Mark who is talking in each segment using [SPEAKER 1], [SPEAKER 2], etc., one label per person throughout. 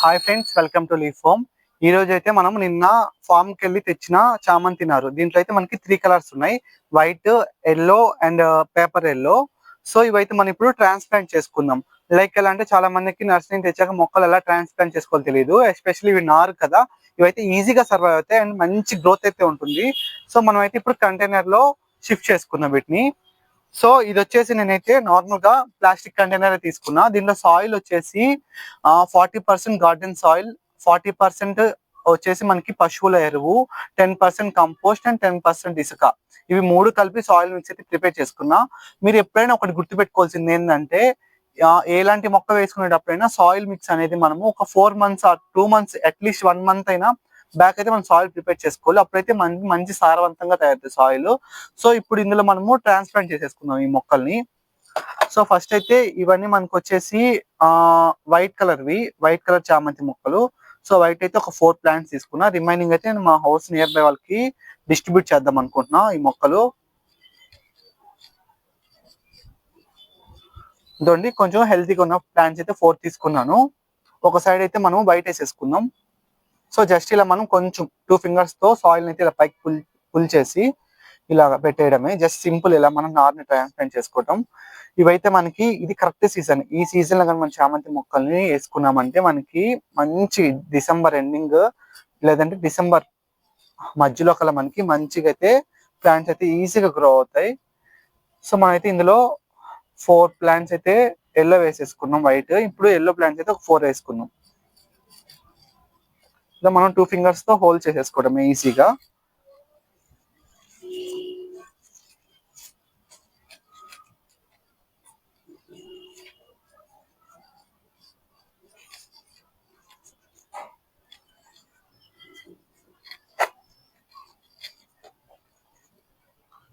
[SPEAKER 1] Hi friends welcome to leaf farm ఈ రోజు అయితే మనం నిన్న ఫామ్కి వెళ్ళి తెచ్చిన చామంతి నారు దీంట్లో అయితే మనకి త్రీ కలర్స్ ఉన్నాయి. White yellow and paper yellow so ఇవైతే మనం ఇప్పుడు ట్రాన్స్ప్లాంట్ చేసుకుందాం. లైక్ ఎలా అంటే చాలా మందికి నర్సరీ తెచ్చాక మొక్కలు ఎలా ట్రాన్స్ప్లాంట్ చేసుకోవాలి తెలియదు ఎస్పెషల్లీ ఇవి నారు కదా. ఇవైతే ఈజీగా సర్వైవ్ అవుతాయి అండ్ మంచి గ్రోత్ అయితే ఉంటుంది. సో మనం అయితే ఇప్పుడు కంటైనర్లో షిఫ్ట్ చేసుకుందాం వీటిని. సో ఇది వచ్చేసి నేనైతే నార్మల్గా ప్లాస్టిక్ కంటైనర్ తీసుకున్నా. దీనిలో సాయిల్ వచ్చేసి forty percent garden soil forty percent వచ్చేసి మనకి పశువుల ఎరువు ten percent compost and ten percent ఇసుక. ఇవి మూడు కలిపి సాయిల్ మిక్స్ అయితే ప్రిపేర్ చేసుకున్నా. మీరు ఎప్పుడైనా ఒకటి గుర్తుపెట్టుకోవాల్సింది ఏంటంటే ఎలాంటి మొక్క వేసుకునేటప్పుడైనా సాయిల్ మిక్స్ అనేది మనము ఒక four months or two months at least one month అయినా బ్యాక్ అయితే మనం సాయిల్ ప్రిపేర్ చేసుకోవాలి. అప్పుడైతే మంచి మంచి సారవంతంగా తయారవుతుంది సాయిల్ సో ఇప్పుడు ఇందులో మనము ట్రాన్స్ప్లాంట్ చేసేసుకుందాం ఈ మొక్కల్ని. సో ఫస్ట్ అయితే ఇవన్నీ మనకు వచ్చేసి ఆ వైట్ కలర్వి వైట్ కలర్ చామంతి మొక్కలు. సో వైట్ అయితే ఒక ఫోర్ ప్లాంట్స్ తీసుకున్నా. రిమైనింగ్ అయితే నేను మా హౌస్ నియర్ బై వాళ్ళకి డిస్ట్రిబ్యూట్ చేద్దాం అనుకుంటున్నా ఈ మొక్కలు. ఇదండి కొంచెం హెల్తీగా ఉన్న ప్లాంట్స్ అయితే ఫోర్ తీసుకున్నాను. ఒక సైడ్ అయితే మనం వైట్ వేసేసుకుందాం. సో జస్ట్ ఇలా మనం కొంచెం టూ ఫింగర్స్తో సాయిల్ అయితే ఇలా పైకి పుల్ పుల్ చేసి ఇలా పెట్టేయడమే. జస్ట్ సింపుల్ ఇలా మనం నార్ని ట్రాన్స్ప్లాంట్ చేసుకోవటం. ఇవైతే మనకి ఇది కరెక్ట్ సీజన్. ఈ సీజన్లో కానీ మనం చామంతి మొక్కల్ని వేసుకున్నామంటే మనకి మంచి డిసెంబర్ ఎండింగ్ లేదంటే డిసెంబర్ మధ్యలో కల మనకి మంచిగా అయితే ప్లాంట్స్ అయితే ఈజీగా గ్రో అవుతాయి. సో మనమైతే ఇందులో ఫోర్ ప్లాంట్స్ అయితే ఎల్లో వేసేసుకున్నాం. వైట్ ఇప్పుడు ఎల్లో ప్లాంట్స్ అయితే ఒక ఫోర్ వేసుకున్నాం. ఇలా మనం టూ ఫింగర్స్తో హోల్డ్ చేసేసుకోవడం ఈజీగా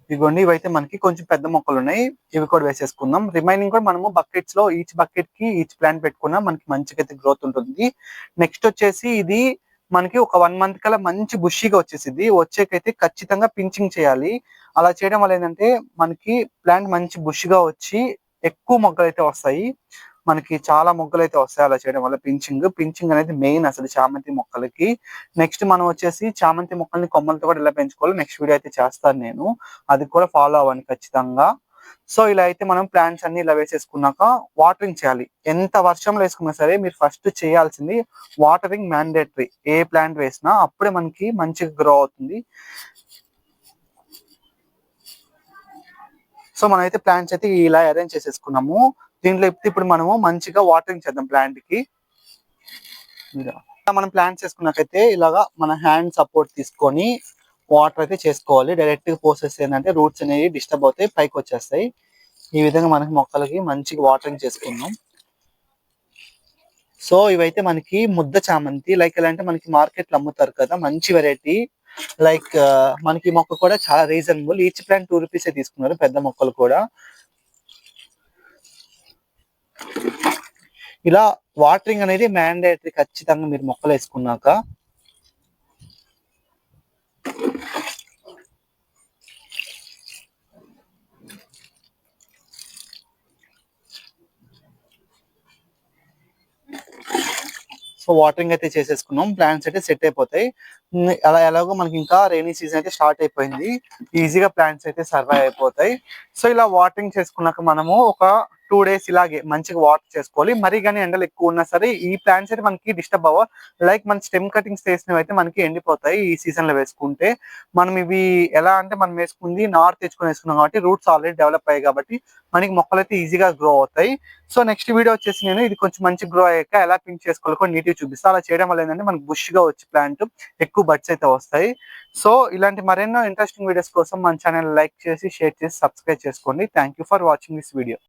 [SPEAKER 1] ఇదిగోండి ఇవైతే మనకి కొంచెం పెద్ద మొక్కలు ఉన్నాయి ఇవి కూడా వేసేసుకుందాం. రిమైనింగ్ కూడా మనము బకెట్స్లో ఈచ్ బకెట్కి ఈచ్ ప్లాంట్ పెట్టుకున్నా మనకి మంచిగా అయితే గ్రోత్ ఉంటుంది. నెక్స్ట్ వచ్చేసి ఇది మనకి ఒక వన్ మంత్ కల్లా మంచి బుషీగా వచ్చేసింది వచ్చేకైతే ఖచ్చితంగా పించింగ్ చేయాలి. అలా చేయడం వల్ల ఏంటంటే మనకి ప్లాంట్ మంచి బుషిగా వచ్చి ఎక్కువ మొగ్గలు అయితే వస్తాయి. మనకి చాలా మొగ్గలు అయితే వస్తాయి అలా చేయడం వల్ల పించింగ్. పించింగ్ అనేది మెయిన్ అసలు చామంతి మొక్కలకి. నెక్స్ట్ మనం వచ్చేసి చామంతి మొక్కల్ని కొమ్మలతో కూడా ఇలా పెంచుకోవాలి నెక్స్ట్ వీడియో అయితే చేస్తాను నేను. అది కూడా ఫాలో అవ్వండి ఖచ్చితంగా. సో ఇలా అయితే మనం ప్లాంట్స్ అన్ని ఇలా వేసేసుకున్నాక వాటరింగ్ చేయాలి. ఎంత వర్షంలో వేసుకున్నా సరే మీరు ఫస్ట్ చేయాల్సింది వాటరింగ్ మ్యాండేటరీ ఏ ప్లాంట్ వేసినా అప్పుడే మనకి మంచిగా గ్రో అవుతుంది. సో మనం అయితే ప్లాంట్స్ అయితే ఇలా అరేంజ్ చేసేసుకున్నాము. దీంట్లో ఇప్పుడు ఇప్పుడు మనము మంచిగా వాటరింగ్ చేద్దాం ప్లాంట్కి. ఇలా మనం ప్లాంట్స్ వేసుకున్నాకైతే ఇలాగా మన హ్యాండ్ సపోర్ట్ తీసుకొని వాటర్ అయితే చేసుకోవాలి. డైరెక్ట్గా పోసేస్తే ఏంటంటే రూట్స్ అనేవి డిస్టర్బ్ అవుతాయి పైకి వచ్చేస్తాయి. ఈ విధంగా మనకి మొక్కలకి మంచిగా వాటరింగ్ చేసుకుందాం. సో ఇవైతే మనకి ముద్ద చామంతి లైక్ ఎలా అంటే మనకి మార్కెట్లో అమ్ముతారు కదా మంచి వెరైటీ లైక్ మనకి మొక్క కూడా చాలా reasonable each plant two rupees తీసుకున్నారు పెద్ద మొక్కలు కూడా. ఇలా వాటరింగ్ అనేది మ్యాండేటరీ ఖచ్చితంగా మీరు మొక్కలు వేసుకున్నాక సో వాటరింగ్ అయితే చేసేసుకున్నాం. ప్లాంట్స్ అయితే సెట్ అయిపోతాయి. అలా ఎలాగో మనకి ఇంకా రైనీ సీజన్ అయితే స్టార్ట్ అయిపోయింది. ఈజీగా ప్లాంట్స్ అయితే సర్వైవ్ అయిపోతాయి. సో ఇలా వాటరింగ్ చేసుకున్నాక మనము ఒక టూ డేస్ ఇలాగే మంచిగా వాటర్ చేసుకోవాలి. మరీ కానీ ఎండలు ఎక్కువ ఉన్నా సరే ఈ ప్లాంట్స్ అయితే మనకి డిస్టర్బ్ అవ్వ లైక్ మన స్టెమ్ కటింగ్స్ చేసినవి అయితే మనకి ఎండిపోతాయి ఈ సీజన్లో వేసుకుంటే. మనం ఇవి ఎలా అంటే మనం వేసుకుంది నార్ తెచ్చుకొని వేసుకున్నాం కాబట్టి రూట్స్ ఆల్రెడీ డెవలప్ అయ్యాయి కాబట్టి మనకి మొక్కలు అయితే ఈజీగా గ్రో అవుతాయి. సో నెక్స్ట్ వీడియో వచ్చేసి నేను ఇది కొంచెం మంచి గ్రో అయ్యాక ఎలా పింక్ చేసుకోవాలో కూడా నీట్గా చూపిస్తాను అలా చేయడం వల్ల ఏంటంటే మనకి బుష్గా వచ్చి ప్లాంట్ ఎక్కువ బడ్స్ అయితే వస్తాయి. సో ఇలాంటి మరెన్నో ఇంట్రెస్టింగ్ వీడియోస్ కోసం మన ఛానల్ లైక్ చేసి షేర్ చేసి సబ్స్క్రైబ్ చేసుకోండి. Thank you for watching this video